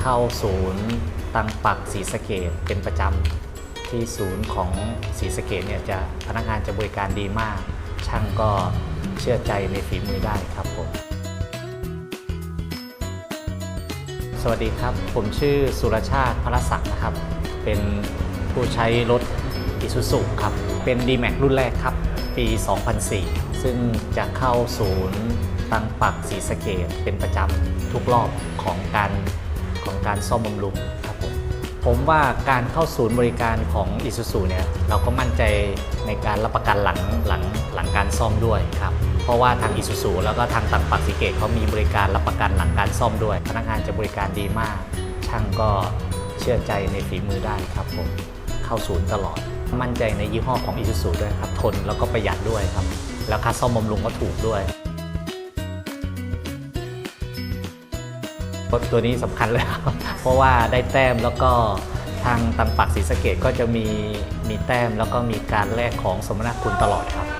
เข้าศูนย์ตังปักศรีสะเกดเป็นประจำที่ศูนย์ของศรีสะเกดเนี่ยจะพนักงานจะบริการดีมาก ช่างก็เชื่อใจในฝีมือได้ครับผมสวัสดีครับ ผมชื่อสุรชาติพระศักดิ์นะครับ เป็นผู้ใช้รถอิซูซุครับ เป็น d m a x รุ่นแรกครับ ปี 2004 ซึ่งจะเข้าศูนย์ตังปักศรีสะเกดเป็นประจำทุกรอบของการ ของการซ่อมบำรุงครับผมผมว่าการเข้าศูนย์บริการของ i s u z u เนี่ยเราก็มั่นใจในการรับประกันหลังหลังหลังการซ่อมด้วยครับเพราะว่าทาง i s u z u แล้วก็ทางตังปักสีเกตเขามีบริการรับประกันหลังการซ่อมด้วย พนักงานจะบริการดีมาก ช่างก็เชื่อใจในฝีมือได้ครับผมเข้าศูนย์ตลอด มั่นใจในยี่ห้อของ i s u z u ด้วยครับทนแล้วก็ประหยัดด้วยครับแล้วค่าซ่อมบำรุงก็ถูกด้วย รถตัวนี้สำคัญเลยครับ เพราะว่าได้แต้มแล้วก็ทางตังปักศรีสะเกดก็จะมีมีแต้มแล้วก็มีการแลกของสมนาคุณตลอดครับ